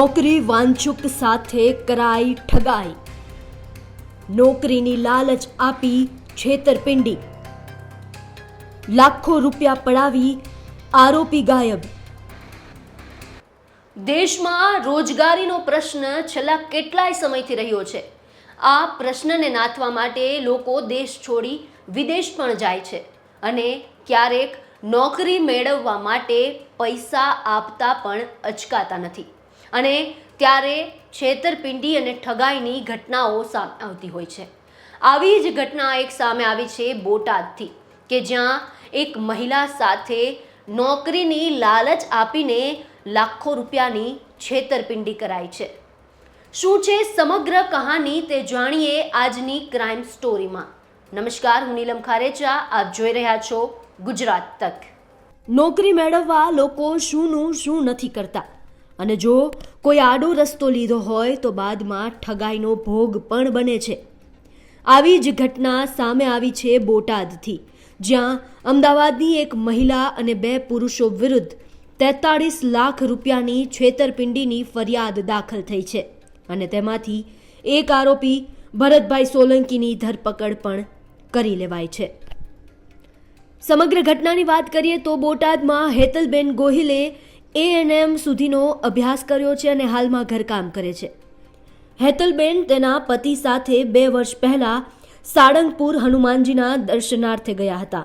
નોકરી વાંછુક સાથે કરાઈ ઠગાઈ. નોકરીની લાલચ આપી છેતરપિંડી. લાખો રૂપિયા પડાવી આરોપી ગાયબ. દેશમાં રોજગારીનો પ્રશ્ન છેલ્લા કેટલાય સમયથી રહ્યો છે. આ પ્રશ્નને નાથવા માટે લોકો દેશ છોડી વિદેશ પણ જાય છે અને ક્યારેક નોકરી મેળવવા માટે પૈસા આપતા પણ અચકાતા નથી. અને ત્યારે છેતરપિંડી અને ઠગાઈની ઘટનાઓ સામે આવતી હોય છે. આવી જ ઘટના એક સામે આવી છે બોટાદથી, કે જ્યાં એક મહિલા સાથે નોકરીની લાલચ આપીને લાખો રૂપિયાની છેતરપિંડી કરાઈ છે. શું છે સમગ્ર કહાની તે જાણીએ આજની ક્રાઇમ સ્ટોરીમાં. નમસ્કાર, હું નીલમ ખારેચા, આપ જોઈ રહ્યા છો ગુજરાત તક. નોકરી મેળવવા લોકો શુંનું શું નથી કરતા. અને જો કોઈ આડો રસ્તો લીધો હોય તો બાદમાં ઠગાઈનો ભોગ પણ બને છે. આવી જ ઘટના સામે આવી છે બોટાદથી, જ્યાં અમદાવાદની એક મહિલા અને બે પુરુષો વિરુદ્ધ તેતાળીસ લાખ રૂપિયાની છેતરપિંડીની ફરિયાદ દાખલ થઈ છે. અને તેમાંથી એક આરોપી ભરતભાઈ સોલંકીની ધરપકડ પણ કરી લેવાઈ છે. સમગ્ર ઘટનાની વાત કરીએ તો બોટાદમાં હેતલબેન ગોહિલે એએનએમ સુધીનો અભ્યાસ કર્યો છે અને હાલમાં ઘરકામ કરે છે. હેતલબેન તેના પતિ સાથે બે વર્ષ પહેલાં સાળંગપુર હનુમાનજીના દર્શનાર્થે ગયા હતા.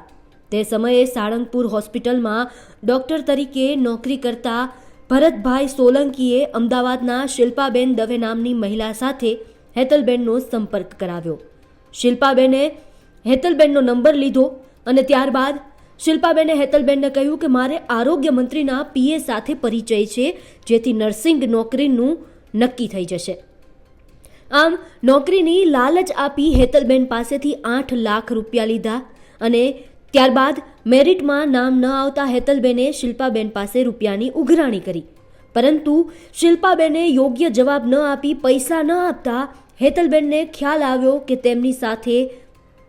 તે સમયે સાળંગપુર હોસ્પિટલમાં ડોક્ટર તરીકે નોકરી કરતા ભરતભાઈ સોલંકીએ અમદાવાદના શિલ્પાબેન દવે નામની મહિલા સાથે હેતલબેનનો સંપર્ક કરાવ્યો. શિલ્પાબેને હેતલબેનનો નંબર લીધો અને ત્યારબાદ શિલ્પાબેને હેતલબેનને કહ્યું કે મારે આરોગ્ય મંત્રીના પીએ સાથે પરિચય છે, જેથી નર્સિંગ નોકરીનું નક્કી થઈ જશે. આમ, નોકરીની લાલચ આપી હેતલબેન પાસેથી આઠ લાખ રૂપિયા લીધા અને ત્યારબાદ મેરિટમાં નામ ન આવતા હેતલબેને શિલ્પાબેન પાસે રૂપિયાની ઉઘરાણી કરી. પરંતુ શિલ્પાબેને યોગ્ય જવાબ ન આપી પૈસા ન આપતા હેતલબેનને ખ્યાલ આવ્યો કે તેમની સાથે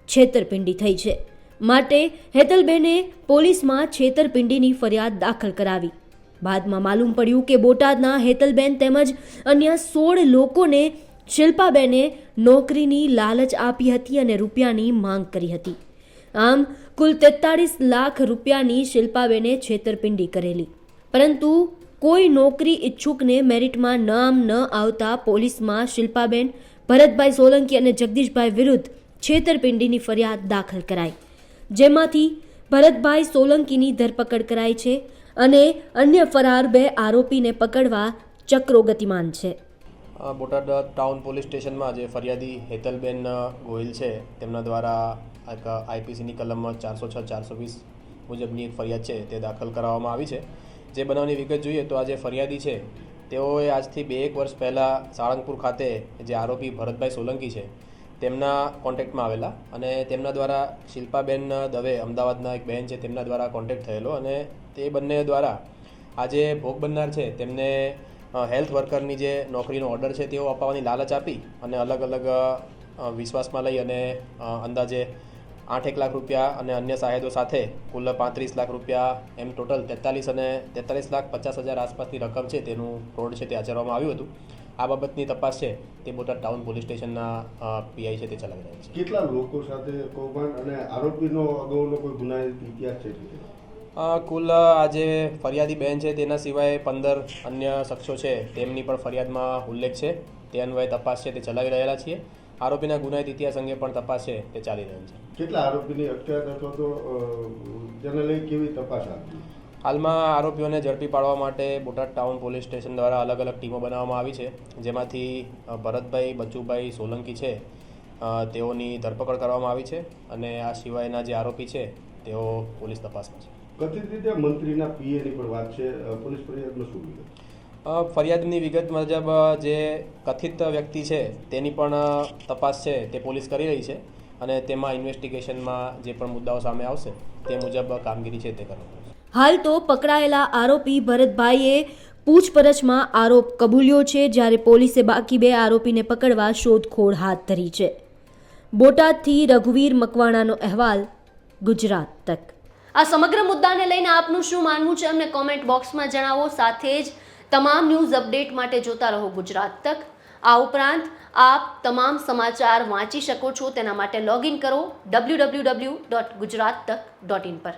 છેતરપિંડી થઈ છે. માટે હેતલબેને પોલીસમાં છેતરપિંડીની ફરિયાદ દાખલ કરાવી. બાદમાં માલુમ પડ્યું કે બોટાદના હેતલબેન તેમજ અન્ય સોળ લોકોને શિલ્પાબેને નોકરીની લાલચ આપી હતી અને રૂપિયાની માંગ કરી હતી. આમ, કુલ તેતાળીસ લાખ રૂપિયાની શિલ્પાબેને છેતરપિંડી કરેલી. પરંતુ કોઈ નોકરી ઈચ્છુકને મેરિટમાં નામ ન આવતા પોલીસમાં શિલ્પાબેન, ભરતભાઈ સોલંકી અને જગદીશભાઈ વિરુદ્ધ છેતરપિંડીની ફરિયાદ દાખલ કરાઈ. જેમાંથી ભરતભાઈ સોલંકીની ધરપકડ કરાઈ છે અને અન્ય ફરાર બે આરોપીને પકડવા ચક્રો ગતિમાન છે. બોટાદ ટાઉન પોલીસ સ્ટેશનમાં જે ફરિયાદી હેતલબેન ગોહિલ છે. તેમના દ્વારા એક આઈપીસીની કલમ ચારસો છ, ચારસો વીસ મુજબની એક ફરિયાદ છે, તે દાખલ કરાવવામાં આવી છે. જે બનાવની વિગત જોઈએ તો આ જે ફરિયાદી છે. તેઓએ આજથી બે એક વર્ષ પહેલાં સાળંગપુર ખાતે જે આરોપી ભરતભાઈ સોલંકી છે તેમના કોન્ટેક્ટમાં આવેલા અને તેમના દ્વારા શિલ્પાબેન દવે અમદાવાદના એક બહેન છે, તેમના દ્વારા કોન્ટેક્ટ થયેલો અને તે બંને દ્વારા આજે ભોગ બનનાર છે. તેમને હેલ્થ વર્કરની જે નોકરીનો ઓર્ડર છે, તેઓ અપાવવાની લાલચ આપી અને અલગ અલગ વિશ્વાસમાં લઈ અને અંદાજે અંદાજે આઠેક લાખ રૂપિયા અને અન્ય સહાયતો સાથે કુલ પાંત્રીસ લાખ રૂપિયા એમ ટોટલ તેતાલીસ અને તેતાલીસ લાખ પચાસ હજાર આસપાસની રકમ છે, તેનું ફ્રોડ છે, તે આચરવામાં આવ્યું હતું. આ બાબતની તપાસ છે તે બોટાદ ટાઉન પોલીસ સ્ટેશનના પીઆઈ છે તે ચલાવી રહ્યા છે. કેટલા લોકો સાથે કૌભાંડ અને આરોપીનો અગાઉનો કોઈ ગુનાહિત ઇતિહાસ છે કુલ આજે ફરિયાદી બેન છે તેના સિવાય પંદર અન્ય શખ્સો છે તેમની પણ ફરિયાદમાં ઉલ્લેખ છે. તે અન્વયે તપાસ છે તે ચલાવી રહેલા છીએ. આરોપીના ગુનાહિત ઇતિહાસ અંગે પણ તપાસ છે તે ચાલી રહી છે. કેટલા આરોપીની અટકાયત અથવા તો જેને લઈ કેવી તપાસ આપી? હાલમાં આરોપીઓને ઝડપી પાડવા માટે બોટાદ ટાઉન પોલીસ સ્ટેશન દ્વારા અલગ અલગ ટીમો બનાવવામાં આવી છે. જેમાંથી ભરતભાઈ બચુભાઈ સોલંકી છે. તેઓની ધરપકડ કરવામાં આવી છે અને આ સિવાયના જે આરોપી છે તેઓ પોલીસ તપાસમાં છે. કથિત રીતે મંત્રીના પીએની પણ વાત છે. પોલીસ ફરિયાદમાં શું વિગત? ફરિયાદની વિગત મુજબ જે કથિત વ્યક્તિ છે તેની પણ તપાસ છે તે પોલીસ કરી રહી છે અને તેમાં ઇન્વેસ્ટિગેશનમાં જે પણ મુદ્દાઓ સામે આવશે તે મુજબ કામગીરી છે તે કરવામાં આવશે હાલ તો પકડાયેલા આરોપી ભરતભાઈએ પૂછપરછમાં આરોપ કબૂલ્યો છે, જ્યારે પોલીસે બાકી બે આરોપીને પકડવા શોધખોળ હાથ ધરી છે. બોટાદથી રઘુવીર મકવાણાનો અહેવાલ ગુજરાત તક. આ સમગ્ર મુદ્દાને લઈને આપનું શું માનવું છે, અમને કોમેન્ટ બોક્સમાં જણાવો. સાથે જ તમામ ન્યૂઝ અપડેટ માટે જોતા રહો ગુજરાત તક. આ ઉપરાંત આપ તમામ સમાચાર વાંચી શકો છો. તેના માટે લોગિન કરો W W W dot Gujarat તક ડોટ ઇન પર.